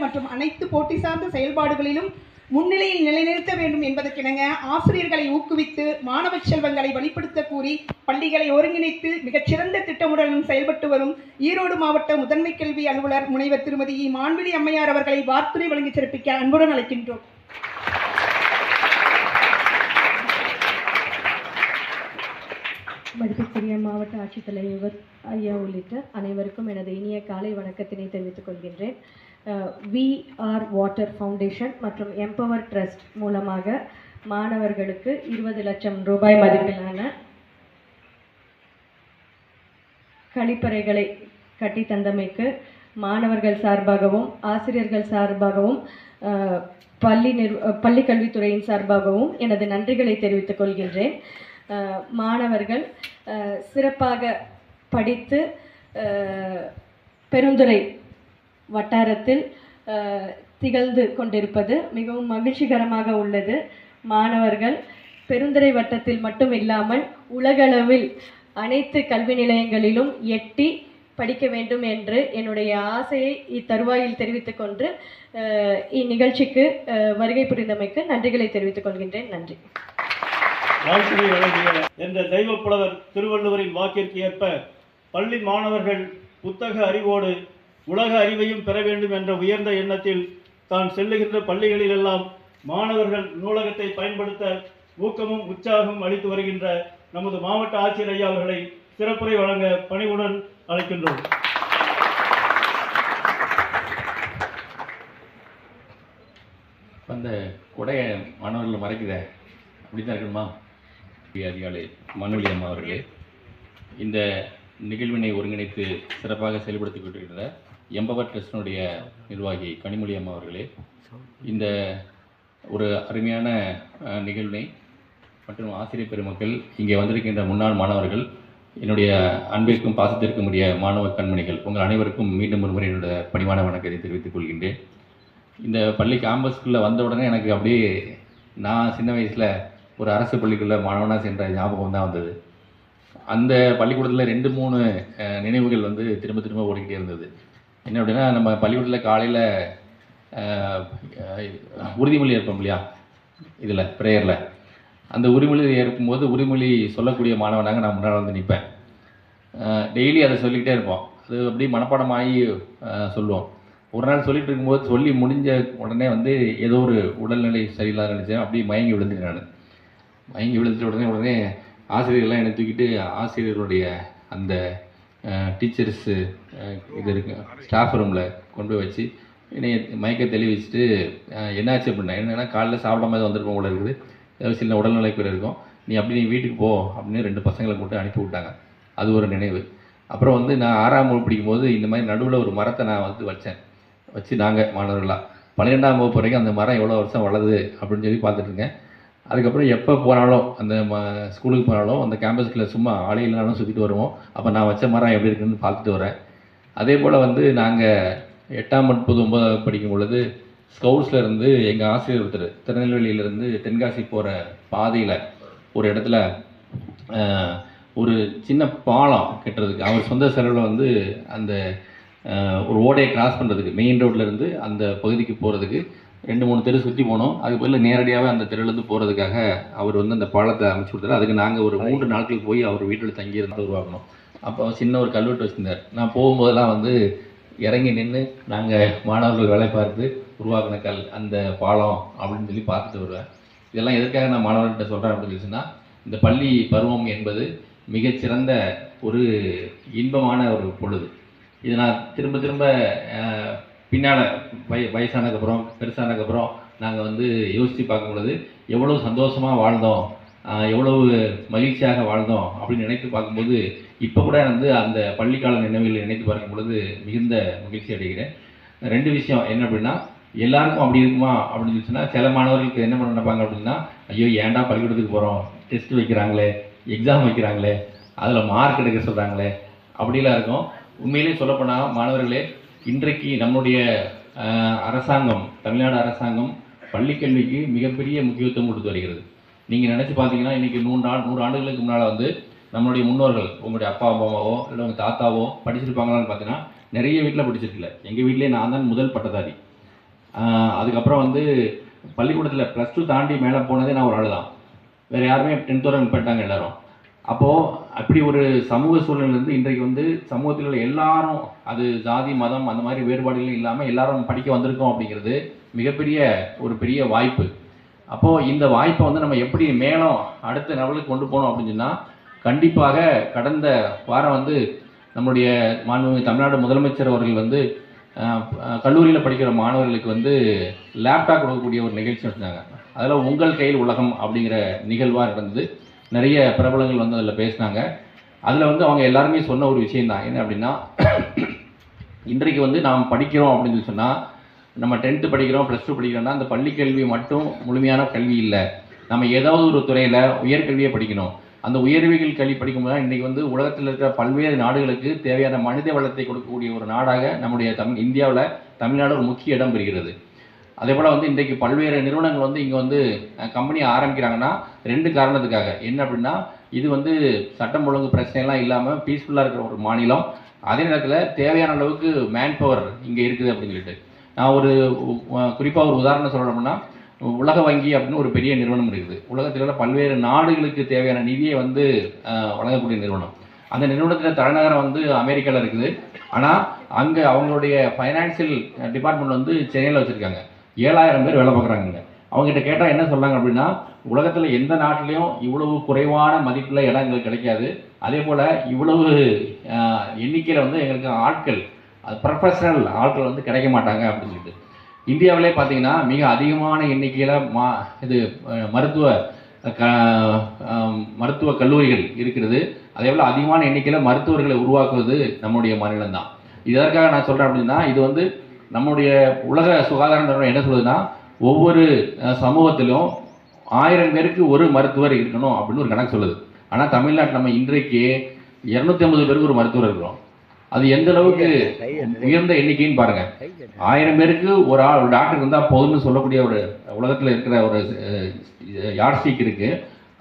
மற்றும் அனைத்து போட்டி சார்ந்த செயல்பாடுகளிலும் முன்னிலையில் நிலைநிறுத்த வேண்டும் என்பதற்கிணங்க ஆசிரியர்களை ஊக்குவித்து மாணவ செல்வங்களை வழிப்படுத்த கூறி பள்ளிகளை ஒருங்கிணைத்து மிகச்சிறந்த திட்டமுடன் செயல்பட்டு வரும் ஈரோடு மாவட்ட முதன்மை கல்வி அலுவலர் முனைவர் திருமதி இ. மான்விழி அம்மையார் அவர்களை வாக்குரை வழங்கி சிறப்பிக்க அன்புடன் அழைக்கின்றோம் மதிப்பிற்குரிய மாவட்ட ஆட்சித்தலைவர் ஐயா உள்ளிட்ட அனைவருக்கும் எனது இனிய காலை வணக்கத்தினை தெரிவித்துக் கொள்கின்றேன் வி ஆர் வாட்டர் ஃபவுண்டேஷன் மற்றும் எம்பவர் ட்ரஸ்ட் மூலமாக மாணவர்களுக்கு இருபது லட்சம் ரூபாய் மதிப்பிலான கழிப்பறைகளை கட்டி தந்தமைக்கு மாணவர்கள் சார்பாகவும் ஆசிரியர்கள் சார்பாகவும் பள்ளி நிர் பள்ளிக்கல்வித்துறையின் சார்பாகவும் எனது நன்றிகளை தெரிவித்துக் கொள்கின்றேன். மாணவர்கள் சிறப்பாக படித்து பெருந்துரை பெருந்துறை வட்டாரத்தில் திகழ்ந்து கொண்டிருப்பது மிகவும் மகிழ்ச்சிகரமாக உள்ளது. மாணவர்கள் பெருந்துறை வட்டத்தில் மட்டும் இல்லாமல் உலகளவில் அனைத்து கல்வி நிலையங்களிலும் எட்டி படிக்க வேண்டும் என்று என்னுடைய ஆசையை இத்தருவாயில் தெரிவித்துக் கொண்டு இந்நிகழ்ச்சிக்கு வருகை புரிந்தமைக்கு நன்றிகளை தெரிவித்துக் கொள்கின்றேன். நன்றி. வழங்கிய என்ற தெய்வப் புலவர் திருவள்ளுவரின் வாக்கிற்கு ஏற்ப பள்ளி மாணவர்கள் புத்தக அறிவோடு உலக அறிவையும் பெற வேண்டும் என்ற உயர்ந்த எண்ணத்தில் தான் செல்லுகின்ற பள்ளிகளிலெல்லாம் மாணவர்கள் நூலகத்தை பயன்படுத்த ஊக்கமும் உற்சாகமும் அளித்து வருகின்ற நமது மாவட்ட ஆட்சியர் ஐயா அவர்களை சிறப்புரை வழங்க பணிவுடன் அழைக்கின்றோம். அந்த கொடையை மாணவர்கள் மறைக்குதே. அப்படிதான் இருக்கணுமா? அதிகாலை மனுவலி அம்மா அவர்களே இந்த நிகழ்வினை ஒருங்கிணைத்து சிறப்பாக செயல்படுத்தி கொண்டிருக்கிற எம்பவர் ட்ரஸ்டினுடைய நிர்வாகி கனிமொழி அம்மா அவர்களே இந்த ஒரு அருமையான அஹ், நிகழ்வினை மற்றும் ஆசிரியர் பெருமக்கள் இங்கே வந்திருக்கின்ற முன்னாள் மாணவர்கள் என்னுடைய அன்பிற்கும் பாசத்திற்கும் உரிய மாணவ கண்மணிகள் உங்கள் அனைவருக்கும் மீண்டும் ஒரு முறை என்னுடைய பணிவான வணக்கத்தை தெரிவித்துக் கொள்கின்றேன். இந்த பள்ளி கேம்பஸ்க்குள்ளே வந்த உடனே எனக்கு அப்படியே நான் சின்ன வயசில் ஒரு அரசு பள்ளிக்குள்ளே மாணவனாக சென்ற ஞாபகம் தான் வந்தது. அந்த பள்ளிக்கூடத்தில் ரெண்டு மூணு நினைவுகள் வந்து திரும்ப திரும்ப ஓடிக்கிட்டே இருந்தது. என்ன அப்படின்னா நம்ம பள்ளிக்கூடத்தில் காலையில் உறுதிமொழி ஏற்போம் இல்லையா? இதில் ப்ரேயரில் அந்த உறுதிமொழி ஏற்கும்போது உறுதிமொழி சொல்லக்கூடிய மாணவனாக நான் முன்னால் வந்து நிற்பேன் டெய்லி அதை சொல்லிக்கிட்டே இருப்போம். அது அப்படியே மனப்பாடமாகி சொல்லுவோம். ஒரு நாள் சொல்லிட்டு இருக்கும்போது சொல்லி முடிஞ்ச உடனே வந்து ஏதோ ஒரு உடல்நிலை சரியில்லாத நினச்சேன். அப்படியே மயங்கி விழுந்துட்டேன் நான். மயங்கி விழுந்துட்ட உடனே உடனே ஆசிரியர்கள்லாம் என்னை தூக்கிட்டு ஆசிரியர்களுடைய அந்த டீச்சர்ஸு இது இருக்கு ஸ்டாஃப் ரூமில் கொண்டு போய் வச்சு என்னைய மயக்க தெளிவிச்சுட்டு என்னாச்சு அப்படின்னா என்னென்னா காலைல சாப்பிடாம ஏதோ வந்திருப்போம் கூட இருக்குது. ஏதாவது சின்ன உடல்நிலை குறை இருக்கும். நீ அப்படி நீ வீட்டுக்கு போ அப்படின்னு ரெண்டு பசங்களை கூட்டு அனுப்பி விட்டாங்க. அது ஒரு நினைவு. அப்புறம் வந்து நான் ஆறாம் வகுப்பு படிக்கும்போது இந்த மாதிரி நடுவில் ஒரு மரத்தை நான் வந்து வச்சேன். வச்சு நாங்கள் மாணவர்களாக பன்னிரெண்டாம் வகுப்பு வரைக்கும் அந்த மரம் எவ்வளோ வருஷம் வளருது அப்படின்னு சொல்லி பார்த்துட்ருக்கேன் அதுக்கப்புறம் எப்போ போனாலும் அந்த ம ஸ்கூலுக்கு போனாலும் அந்த கேம்பஸ்க்குள்ளே சும்மா ஆளே இல்லைனாலும் சுற்றிட்டு வருவோம். அப்போ நான் வச்ச மரம் எப்படி இருக்குன்னு பார்த்துட்டு வரேன். அதே போல் வந்து நாங்கள் எட்டாம் ஒன்பது ஒன்பதாவது படிக்கும் பொழுது ஸ்கவுட்ஸில் இருந்து எங்கள் ஆசிரியர் ஒருத்தர் திருநெல்வேலியிலேருந்து தென்காசி போகிற பாதையில் ஒரு இடத்துல ஒரு சின்ன பாலம் கட்டுறதுக்கு அவர் சொந்த செலவில் வந்து அந்த ஒரு ஓடையை கிராஸ் பண்ணுறதுக்கு மெயின் ரோட்லேருந்து அந்த பகுதிக்கு போகிறதுக்கு ரெண்டு மூணு தெரு சுற்றி போனோம். அதுக்கு பதில் நேரடியாகவே அந்த தெருவுலேருந்து போகிறதுக்காக அவர் வந்து அந்த பாலத்தை அமைச்சு கொடுத்தாரு. அதுக்கு நாங்கள் ஒரு மூன்று நாட்கள் போய் அவர் வீட்டில் தங்கியிருந்து உருவாக்கணும் அப்போ சின்ன ஒரு கல்வெட்டு வச்சுருந்தார். நான் போகும்போதெல்லாம் வந்து இறங்கி நின்று நாங்கள் மாணவர்கள் வேலை பார்த்து உருவாக்கின கல் அந்த பாலம் அப்படின்னு சொல்லி பார்த்துட்டு வருவேன். இதெல்லாம் எதுக்காக நான் மாணவர்கள்ட்ட சொல்கிறேன் அப்படின்னு சொன்னால் இந்த பள்ளி பருவம் என்பது மிகச்சிறந்த ஒரு இன்பமான ஒரு பொழுது. இதை நான் திரும்ப திரும்ப பின்னால் வய வயசானதுக்கப்புறம் பெருசானதுக்கப்புறம் நாங்கள் வந்து யோசித்து பார்க்கும் பொழுது எவ்வளோ சந்தோஷமாக வாழ்ந்தோம் எவ்வளவு மகிழ்ச்சியாக வாழ்ந்தோம் அப்படின்னு நினைத்து பார்க்கும்போது இப்போ கூட வந்து அந்த பள்ளிக்கால நினைவுகளை நினைத்து பார்க்கும் பொழுது மிகுந்த மகிழ்ச்சி அடைகிறேன். ரெண்டு விஷயம் என்ன அப்படின்னா எல்லாருக்கும் அப்படி இருக்குமா அப்படின்னு சொன்னால் சில மாணவர்களுக்கு என்ன பண்ண நினைப்பாங்க அப்படின்னா ஐயோ ஏன்டா பள்ளிக்கூடத்துக்கு போகிறோம் டெஸ்ட் வைக்கிறாங்களே எக்ஸாம் வைக்கிறாங்களே அதில் மார்க் எடுக்க சொல்கிறாங்களே அப்படிலாம் இருக்கும். உண்மையிலேயே சொல்லப்போனால் மாணவர்களே இன்றைக்கு நம்முடைய அரசாங்கம் தமிழ்நாடு அரசாங்கம் பள்ளிக்கல்விக்கு மிகப்பெரிய முக்கியத்துவம் கொடுத்து வருகிறது. நீங்கள் நினச்சி பார்த்தீங்கன்னா இன்றைக்கி நூறு ஆண்டு நூறு ஆண்டுகளுக்கு முன்னால் வந்து நம்மளுடைய முன்னோர்கள் உங்களுடைய அப்பா அம்மாவோ இல்லை உங்கள் தாத்தாவோ படிச்சிருப்பாங்களான்னு பார்த்தீங்கன்னா நிறைய வீட்டில் படிச்சிருக்கல. எங்கள் வீட்டிலே நான் தான் முதல் பட்டதாரி. அதுக்கப்புறம் வந்து பள்ளிக்கூடத்தில் ப்ளஸ் டூ தாண்டி மேலே போனதே நான் ஒரு ஆள் தான் வேறு யாருமே டென்த் வரை பண்ணிட்டாங்க எல்லோரும். அப்போது அப்படி ஒரு சமூக சூழ்நிலையிலேருந்து இன்றைக்கு வந்து சமூகத்தில் உள்ள எல்லாரும் அது ஜாதி மதம் அந்த மாதிரி வேறுபாடுகள் இல்லாமல் எல்லாரும் படிக்க வந்திருக்கோம் அப்படிங்கிறது மிகப்பெரிய ஒரு பெரிய வாய்ப்பு. அப்போது இந்த வாய்ப்பை வந்து நம்ம எப்படி மேலும் அடுத்த லெவலுக்கு கொண்டு போகணும் அப்படின்னு சொன்னால் கண்டிப்பாக கடந்த வாரம் வந்து நம்முடைய மாண்புமிகு தமிழ்நாடு முதலமைச்சர் அவர்கள் வந்து கல்லூரியில் படிக்கிற மாணவர்களுக்கு வந்து லேப்டாப் கொடுக்கக்கூடிய ஒரு நிகழ்ச்சி வச்சாங்க அதில் உங்கள் கையில் உலகம் அப்படிங்கிற நிகழ்வாக நடந்தது. நிறைய பிரபலங்கள் வந்து அதில் பேசினாங்க. அதில் வந்து அவங்க எல்லாருமே சொன்ன ஒரு விஷயம்தான். என்ன அப்படின்னா இன்றைக்கு வந்து நாம் படிக்கிறோம் அப்படின்னு சொல்லி சொன்னால் நம்ம டென்த்து படிக்கிறோம் ப்ளஸ் டூ படிக்கிறோம்னா அந்த பள்ளி கல்வி மட்டும் முழுமையான கல்வி இல்லை. நம்ம ஏதாவது ஒரு துறையில் உயர்கல்வியை படிக்கணும். அந்த உயர்வுகள் கல்வி படிக்கும்போது இன்றைக்கி வந்து உலகத்தில் இருக்கிற பல்வேறு நாடுகளுக்கு தேவையான மனித வளத்தை கொடுக்கக்கூடிய ஒரு நாடாக நம்முடைய தமிழ் இந்தியாவில் தமிழ்நாடு ஒரு முக்கிய இடம் பெறுகிறது. அதே போல் வந்து இன்றைக்கு பல்வேறு நிறுவனங்கள் வந்து இங்கே வந்து கம்பெனியை ஆரம்பிக்கிறாங்கன்னா ரெண்டு காரணத்துக்காக. என்ன அப்படின்னா இது வந்து சட்டம் ஒழுங்கு பிரச்சனைலாம் இல்லாமல் பீஸ்ஃபுல்லாக இருக்கிற ஒரு மாநிலம். அதே நேரத்தில் தேவையான அளவுக்கு மேன் பவர் இங்கே இருக்குது அப்படின்னு சொல்லிட்டு. நான் ஒரு குறிப்பாக ஒரு உதாரணம் சொல்லணும்னா உலக வங்கி அப்படின்னு ஒரு பெரிய நிறுவனம் இருக்குது. உலகத்தில் உள்ள பல்வேறு நாடுகளுக்கு தேவையான நிதியை வந்து வழங்கக்கூடிய நிறுவனம். அந்த நிறுவனத்தில் தலைநகரம் வந்து அமெரிக்காவில் இருக்குது. ஆனால் அங்கே அவங்களுடைய ஃபைனான்சியல் டிபார்ட்மெண்ட் வந்து சென்னையில் வச்சுருக்காங்க. ஏழாயிரம் பேர் வேலை பார்க்குறாங்க அவங்ககிட்ட கேட்டால் என்ன சொல்கிறாங்க அப்படின்னா உலகத்தில் எந்த நாட்டிலையும் இவ்வளவு குறைவான மதிப்பில் இடம் எங்களுக்கு கிடைக்காது. அதே போல் இவ்வளவு எண்ணிக்கையில் வந்து எங்களுக்கு ஆட்கள் அது ப்ரொஃபஷனல் ஆட்கள் வந்து கிடைக்க மாட்டாங்க அப்படின்னு சொல்லிட்டு. இந்தியாவிலே பார்த்தீங்கன்னா மிக அதிகமான எண்ணிக்கையில் மா இது மருத்துவ க மருத்துவ கல்லூரிகள் இருக்கிறது. அதே போல் அதிகமான எண்ணிக்கையில் மருத்துவர்களை உருவாக்குவது நம்முடைய மாநிலம் தான் இதற்காக நான் சொல்கிறேன் அப்படின்னா இது வந்து நம்முடைய உலக சுகாதார நிறுவனம் என்ன சொல்லுதுன்னா ஒவ்வொரு சமூகத்திலும் ஆயிரம் பேருக்கு ஒரு மருத்துவர் இருக்கணும் அப்படின்னு ஒரு கணக்கு சொல்லுது. ஆனால் தமிழ்நாட்டில் நம்ம இன்றைக்கு இரநூத்தி ஐம்பது பேருக்கு ஒரு மருத்துவர் இருக்கிறோம். அது எந்த அளவுக்கு உயர்ந்த எண்ணிக்கைன்னு பாருங்க. ஆயிரம் பேருக்கு ஒரு ஆள் ஒரு டாக்டர் இருந்தால் போதும்னு சொல்லக்கூடிய ஒரு உலகத்தில் இருக்கிற ஒரு யார்ஸ்டிக் இருக்கு.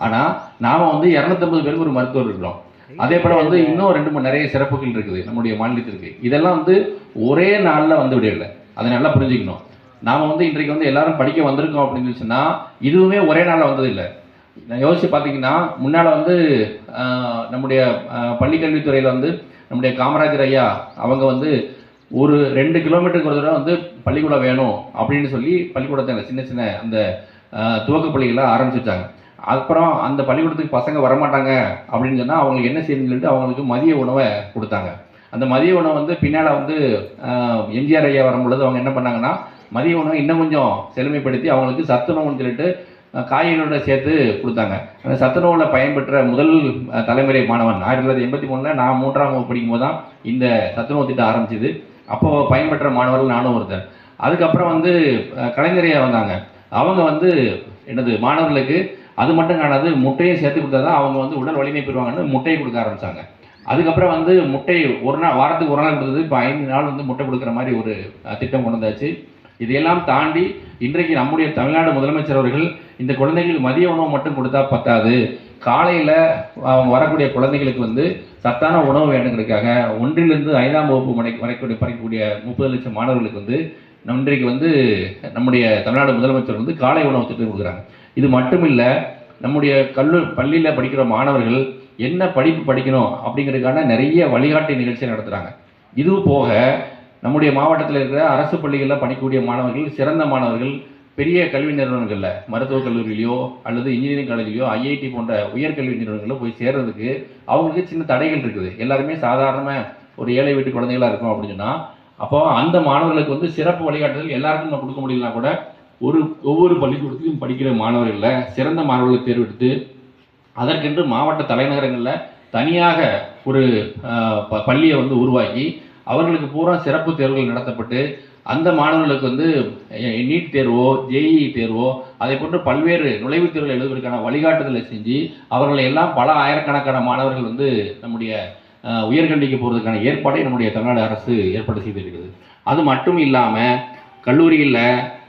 ஆனால் நாம வந்து இரநூத்தம்பது பேருக்கு ஒரு மருத்துவர் இருக்கிறோம். அதே போல வந்து இன்னும் ரெண்டு மூணு நிறைய சிறப்புகள் இருக்குது நம்முடைய மாநிலத்திற்கு. இதெல்லாம் வந்து ஒரே நாளில் வந்து விடையில. அதை நல்லா புரிஞ்சுக்கணும். நாம் வந்து இன்றைக்கு வந்து எல்லாரும் படிக்க வந்திருக்கோம் அப்படின்னு சொன்னால் இதுவுமே ஒரே நாளில் வந்ததில்லை நான் யோசிச்சு பார்த்தீங்கன்னா முன்னால் வந்து நம்முடைய பள்ளிக்கல்வித்துறையில் வந்து நம்முடைய காமராஜர் ஐயா அவங்க வந்து ஒரு ரெண்டு கிலோமீட்டருக்கு ஒரு தடவை வந்து பள்ளிக்கூடம் வேணும் அப்படின்னு சொல்லி பள்ளிக்கூடத்தை சின்ன சின்ன அந்த துவக்க பள்ளிகளை ஆரம்பிச்சு வச்சாங்க. அப்புறம் அந்த பள்ளிக்கூடத்துக்கு பசங்க வரமாட்டாங்க அப்படின்னு சொன்னால் அவங்களுக்கு என்ன செய்யணும்னு சொல்லிட்டு அவங்களுக்கு மதிய உணவை கொடுத்தாங்க. அந்த மதிய உணவு வந்து பின்னால் வந்து எம்ஜிஆர் ஐயா வரும்பொழுது அவங்க என்ன பண்ணாங்கன்னா மதிய உணவை இன்னும் கொஞ்சம் செழுமைப்படுத்தி அவங்களுக்கு சத்துணவுன்னு சொல்லிட்டு காய்கறிகளோட சேர்த்து கொடுத்தாங்க. அந்த சத்துணவில் பயன்பெற்ற முதல் தலைமுறை மாணவன் ஆயிரத்தி தொள்ளாயிரத்தி எண்பத்தி மூணில் நான் மூன்றாம் வகுப்பு படிக்கும்போது தான் இந்த சத்துணவு திட்டம் ஆரம்பிச்சிது. அப்போது பயன்பெற்ற மாணவர்கள் நானும் ஒருத்தர் அதுக்கப்புறம் வந்து கலைஞரையா வந்தாங்க. அவங்க வந்து என்னது மாணவர்களுக்கு அது மட்டும் காணாது முட்டையும் சேர்த்து கொடுத்தா தான் அவங்க வந்து உடல் வலிமை பெறுவாங்கன்னு முட்டையை கொடுக்க ஆரம்பித்தாங்க அதுக்கப்புறம் வந்து முட்டை ஒரு நாள் வாரத்துக்கு ஒரு நாள் கொடுத்தது. இப்போ ஐந்து நாள் வந்து முட்டை கொடுக்குற மாதிரி ஒரு திட்டம் கொண்டு வந்தாச்சு. இதையெல்லாம் தாண்டி இன்றைக்கு நம்முடைய தமிழ்நாடு முதலமைச்சர் அவர்கள் இந்த குழந்தைகளுக்கு மதிய உணவு மட்டும் கொடுத்தா பத்தாது. காலையில் வரக்கூடிய குழந்தைகளுக்கு வந்து சத்தான உணவு வேணுங்கிறதுக்காக ஒன்றிலிருந்து ஐந்தாம் வகுப்பு மடை வரைக்கூடிய படிக்கக்கூடிய முப்பது லட்சம் மாணவர்களுக்கு வந்து இன்றைக்கு வந்து நம்முடைய தமிழ்நாடு முதலமைச்சர் வந்து காலை உணவு திட்டம் கொடுக்குறாங்க. இது மட்டும் இல்லை நம்முடைய கல்லூரி பள்ளியில் படிக்கிற மாணவர்கள் என்ன படிப்பு படிக்கணும் அப்படிங்கிறதுக்கான நிறைய வழிகாட்டு நிகழ்ச்சி நடத்துகிறாங்க இது போக நம்முடைய மாவட்டத்தில் இருக்கிற அரசு பள்ளிகளில் படிக்கக்கூடிய மாணவர்கள் சிறந்த மாணவர்கள் பெரிய கல்வி நிறுவனங்களில் மருத்துவக் கல்லூரியிலையோ அல்லது இன்ஜினியரிங் காலேஜ்லையோ ஐஐடி போன்ற உயர்கல்வி நிறுவனங்களில் போய் சேர்றதுக்கு அவங்களுக்கு சின்ன தடைகள் இருக்குது. எல்லாருமே சாதாரணமாக ஒரு ஏழை வீட்டு குழந்தைகளாக இருக்கும் அப்படின்னு சொன்னால் அப்போ அந்த மாணவர்களுக்கு வந்து சிறப்பு வழிகாட்டுதல் எல்லாருக்கும் நம்ம கொடுக்க முடியலனா கூட ஒரு ஒவ்வொரு பள்ளிக்கூடத்திலும் படிக்கிற மாணவர்களில் சிறந்த மாணவர்களை தேர்வெடுத்து அதற்கென்று மாவட்ட தலைநகரங்களில் தனியாக ஒரு ப- பள்ளியை வந்து உருவாக்கி அவர்களுக்கு பூரா சிறப்பு தேர்வுகள் நடத்தப்பட்டு அந்த மாணவர்களுக்கு வந்து நீட் தேர்வோ ஜேஇஇ தேர்வோ அதை போன்று பல்வேறு நுழைவுத் தேர்வுகள் எழுதுவதற்கான வழிகாட்டுதலை செஞ்சு அவர்களை எல்லாம் பல ஆயிரக்கணக்கான மாணவர்கள் வந்து நம்முடைய உயர்கல்விக்கு போகிறதுக்கான ஏற்பாடை நம்முடைய தமிழ்நாடு அரசு ஏற்பாடு செய்திருக்கிறது. அது மட்டும் இல்லாமல் கல்லூரியில்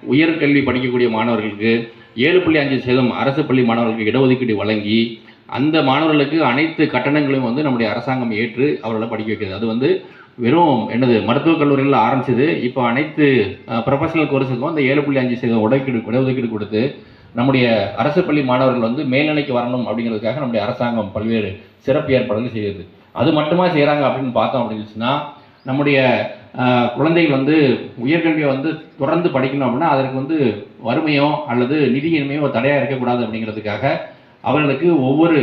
உயர்கல்வி படிக்கக்கூடிய மாணவர்களுக்கு ஏழு புள்ளி அஞ்சு சதவீதம் அரசு பள்ளி மாணவர்களுக்கு இடஒதுக்கீடு வழங்கி அந்த மாணவர்களுக்கு அனைத்து கட்டணங்களையும் வந்து நம்முடைய அரசாங்கம் ஏற்று அவர்களை படிக்க வைக்கிறது. அது வந்து வெறும் என்னது மருத்துவக் கல்லூரிகளில் ஆரம்பிச்சது. இப்போ அனைத்து ப்ரொஃபஷனல் கோர்ஸுக்கும் அந்த ஏழு புள்ளி அஞ்சு சதவீதம் ஒதுக்கீடு இடஒதுக்கீடு கொடுத்து நம்முடைய அரசு பள்ளி மாணவர்கள் வந்து மேல்நிலைக்கு வரணும் அப்படிங்கிறதுக்காக நம்முடைய அரசாங்கம் பல்வேறு சிறப்பு ஏற்பாடுகள் செய்யுது அது மட்டுமா செய்கிறாங்க அப்படின்னு பார்த்தோம் அப்படின்னு சொன்னால் நம்முடைய குழந்தைகள் வந்து உயர்கல்வியை வந்து தொடர்ந்து படிக்கணும் அப்படின்னா அதற்கு வந்து வறுமையோ அல்லது நிதியின்மையோ தடையாக இருக்கக்கூடாது அப்படிங்கிறதுக்காக அவர்களுக்கு ஒவ்வொரு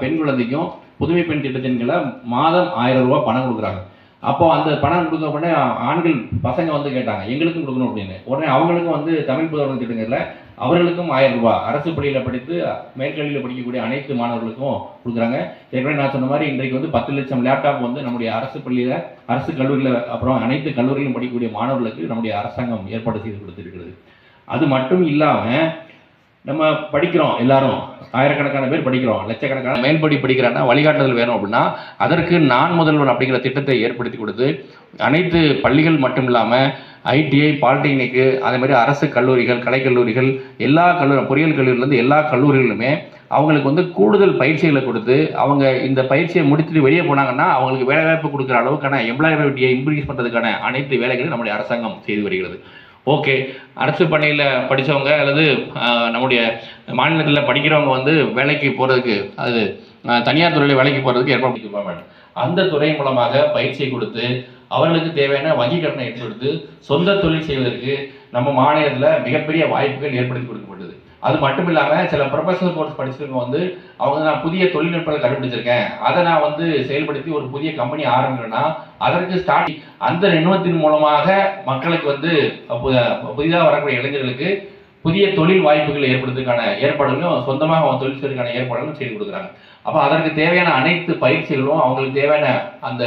பெண் குழந்தைக்கும் புதுமை பெண் திட்டத்தின் கீழ மாதம் ஆயிரம் ரூபாய் பணம் கொடுக்குறாங்க. அப்போ அந்த பணம் கொடுக்க உடனே ஆண்கள் பசங்க வந்து கேட்டாங்க எங்களுக்கும் கொடுக்கணும் அப்படின்னு. உடனே அவங்களுக்கும் வந்து தமிழ் புதல்வன் திட்டங்களில் அவர்களுக்கும் ஆயிரம் ரூபாய். அரசு பள்ளியில் படித்து மேற்கல்வியில் படிக்கக்கூடிய அனைத்து மாணவர்களுக்கும் கொடுக்குறாங்க. ஏற்கனவே நான் சொன்ன மாதிரி இன்றைக்கு வந்து பத்து லட்சம் லேப்டாப் வந்து நம்முடைய அரசு பள்ளியில் அரசு கல்லூரியில் அப்புறம் அனைத்து கல்லூரியிலும் படிக்கக்கூடிய மாணவர்களுக்கு நம்முடைய அரசாங்கம் ஏற்பாடு செய்து கொடுத்திருக்கிறது. அது மட்டும் இல்லாமல் நம்ம படிக்கிறோம் எல்லாரும். ஆயிரக்கணக்கான பேர் படிக்கிறோம் லட்சக்கணக்கான மேல்படி படிக்கிறான்னா வழிகாட்டுதல் வேணும் அப்படின்னா அதற்கு நான் முதல்வன் அப்படிங்கிற திட்டத்தை ஏற்படுத்தி கொடுத்து அனைத்து பள்ளிகள் மட்டும் இல்லாமல் ஐடிஐ பாலிடெக்னிக்கு அதே மாதிரி அரசு கல்லூரிகள் கலைக்கல்லூரிகள் எல்லா கல்லூரி பொறியியல் கல்லூரியிலேருந்து எல்லா கல்லூரிகளுமே அவங்களுக்கு வந்து கூடுதல் பயிற்சிகளை கொடுத்து அவங்க இந்த பயிற்சியை முடித்துட்டு வெளியே போனாங்கன்னா அவங்களுக்கு வேலைவாய்ப்பு கொடுக்குற அளவுக்கான எம்ப்ளாயபிலிட்டியை இன்க்ரீஸ் பண்ணுறதுக்கான அனைத்து வேலைகளையும் நம்முடைய அரசாங்கம் செய்து வருகிறது. ஓகே அரசு பணியில் படித்தவங்க அல்லது நம்முடைய மாநிலத்தில் படிக்கிறவங்க வந்து வேலைக்கு போகிறதுக்கு அது தனியார் துறையில் வேலைக்கு போகிறதுக்கு ஏற்பாடு பண்ணிக்க அந்த துறை மூலமாக பயிற்சியை கொடுத்து அவர்களுக்கு தேவையான வங்கி கடனை எடுத்து கொடுத்து சொந்த தொழில் செய்வதற்கு நம்ம மாநிலத்தில் மிகப்பெரிய வாய்ப்புகள் ஏற்படுத்தி கொடுக்கப்பட்டது. அது மட்டும் இல்லாமல் சில ப்ரொஃபஷனல் கோர்ஸ் படிச்சவங்க வந்து அவங்க நான் புதிய தொழில்நுட்பத்தை கண்டுபிடிச்சிருக்கேன். அதை நான் வந்து செயல்படுத்தி ஒரு புதிய கம்பெனி ஆரம்பிக்கிறேன்னா அதற்கு ஸ்டார்ட் அந்த நிறுவனத்தின் மூலமாக மக்களுக்கு வந்து புதிதாக வரக்கூடிய இளைஞர்களுக்கு புதிய தொழில் வாய்ப்புகள் ஏற்படுத்துறதுக்கான ஏற்பாடுகளும் சொந்தமாக அவங்க தொழில் செய்வதற்கான ஏற்பாடுகளும் செய்து கொடுக்குறாங்க. அப்போ அதற்கு தேவையான அனைத்து பயிற்சிகளும் அவங்களுக்கு தேவையான அந்த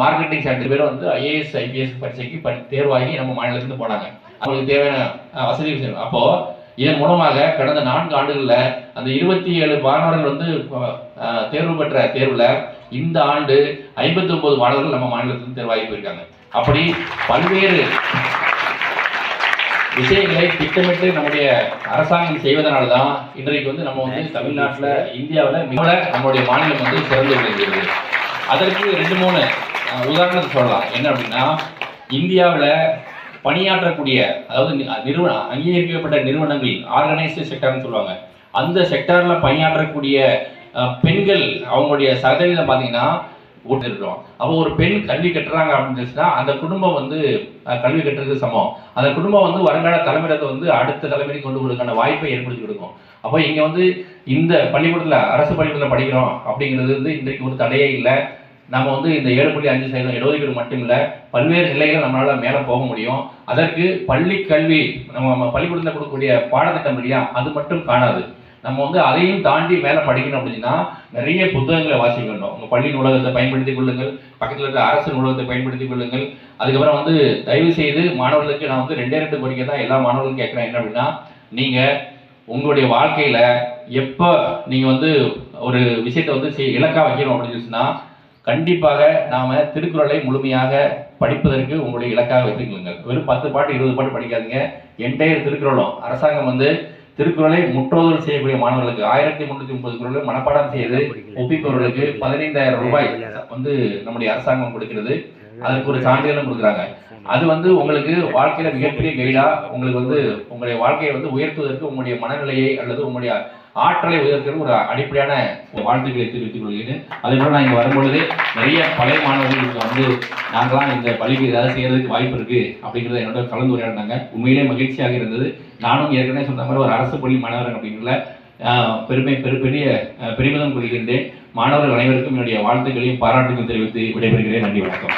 மார்க்கெட்டிங் சென்டர் பேரும் வந்து ஐஏஎஸ் ஐபிஎஸ் பரீட்சைக்கு தேர்வாகி நம்ம மாநிலத்திலிருந்து போனாங்க. அவங்களுக்கு தேவையான வசதி செய்யணும். அப்போ இதன் மூலமாக கடந்த நான்கு ஆண்டுகளில் அந்த இருபத்தி ஏழு மாணவர்கள் வந்து தேர்வு பெற்ற தேர்வில் இந்த ஆண்டு ஐம்பத்தி ஒன்பது மாணவர்கள் நம்ம மாநிலத்திலிருந்து தேர்வாகி போயிருக்காங்க. அப்படி பல்வேறு விஷயங்களை திட்டமிட்டு நம்முடைய அரசாங்கம் செய்வதனால தான் இன்றைக்கு வந்து நம்ம வந்து தமிழ்நாட்டில் இந்தியாவில் மிக நம்மளுடைய மாநிலம் வந்து சிறந்து விளங்குகிறது. அதற்கு ரெண்டு மூணு உதாரணத்தை சொல்லலாம். என்ன அப்படின்னா இந்தியாவில் பணியாற்றக்கூடிய அதாவது நிறுவனம் நிறுவன அங்கீகரிக்கப்பட்ட நிறுவனங்கள் ஆர்கனைஸ்டு செக்டர்னு சொல்லுவாங்க. அந்த செக்டாரில் பணியாற்றக்கூடிய பெண்கள் அவங்களுடைய சதவீதம் பார்த்தீங்கன்னா ஓட்டிருக்கிறோம் அப்போ ஒரு பெண் கல்வி கட்டுறாங்க அப்படின்னு சொன்னா அந்த குடும்பம் வந்து கல்வி கட்டுறதுக்கு சமம். அந்த குடும்பம் வந்து வருங்கால தலைமுறையை வந்து அடுத்த தலைமுறைக்கு கொண்டு போகிறதுக்கான வாய்ப்பை ஏற்படுத்தி கொடுக்கும். அப்போ இங்கே வந்து இந்த பள்ளிக்கூடத்தில் அரசு பள்ளிக்கூடத்தில் படிக்கிறோம் அப்படிங்கிறது வந்து இன்றைக்கு ஒரு தடையே இல்லை. நம்ம வந்து இந்த ஏழு புள்ளி அஞ்சு சதவீதம் இடஒதுக்கீடு மட்டும் இல்லை பல்வேறு நிலைகளை நம்மளால் மேலே போக முடியும். அதற்கு பள்ளி கல்வி நம்ம நம்ம பள்ளிக்கூடத்தில் கொடுக்கக்கூடிய பாடத்திட்டம் இல்லையா அது மட்டும் காணாது. நம்ம வந்து அதையும் தாண்டி மேலே படிக்கணும் அப்படின்னா நிறைய புத்தகங்களை வாசிக்கணும் உங்கள் பள்ளி நூலகத்தை பயன்படுத்திக் கொள்ளுங்கள் பக்கத்தில் இருக்க அரசு நூலகத்தை பயன்படுத்திக் கொள்ளுங்கள். அதுக்கப்புறம் வந்து தயவு செய்து மாணவர்களுக்கு நான் வந்து ரெண்டே ரெண்டு கோரிக்கை தான் எல்லா மாணவர்களும் கேட்குறேன். என்ன அப்படின்னா நீங்கள் உங்களுடைய வாழ்க்கையில் எப்போ நீங்கள் வந்து ஒரு விஷயத்தை வந்து செய் வைக்கணும் அப்படின்னு சொன்னால் கண்டிப்பாக நாம திருக்குறளை முழுமையாக படிப்பதற்கு உங்களுடைய இலக்காக வைத்துக்கொள்ளுங்கள். வெறும் பத்து பாட்டு இருபது பாட்டு படிக்காதீங்க. என்டையர் திருக்குறளும். அரசாங்கம் வந்து திருக்குறளை முற்றோதல் செய்யக்கூடிய மாணவர்களுக்கு ஆயிரத்தி முன்னூத்தி முப்பது குரலும் மனப்பாடம் செய்து ஒப்பிப்பவர்களுக்கு பதினைந்தாயிரம் ரூபாய் வந்து நம்முடைய அரசாங்கம் கொடுக்கிறது. அதுக்கு ஒரு சான்றிதழும் கொடுக்குறாங்க. அது வந்து உங்களுக்கு வாழ்க்கையில மிகப்பெரிய கைடா உங்களுக்கு வந்து உங்களுடைய வாழ்க்கையை வந்து உயர்த்துவதற்கு உங்களுடைய மனநிலையை அல்லது உங்களுடைய ஆற்றலை உயர்த்துவதற்கு ஒரு அடிப்படையான வாழ்த்துக்களை தெரிவித்துக் கொள்கிறேன். அதே போல நான் இங்கே வரும்பொழுது நிறைய பழைய மாணவர்கள் இங்க வந்து நாங்களாம் இந்த பள்ளிக்கு ஏதாவது செய்யறதுக்கு வாய்ப்பு இருக்கு அப்படிங்கிறத என்னோட கலந்துரையாடினாங்க உண்மையிலே மகிழ்ச்சியாக இருந்தது. நானும் ஏற்கனவே சொன்ன மாதிரி ஒரு அரசு பள்ளி மாணவர்கள் அப்படிங்கிறத பெருமை பெரு பெரிய பெருமிதம் கொள்கின்றேன். மாணவர்கள் அனைவருக்கும் என்னுடைய வாழ்த்துக்களையும் பாராட்டுகளையும் தெரிவித்து விடைபெறுகிறேன். நன்றி வணக்கம்.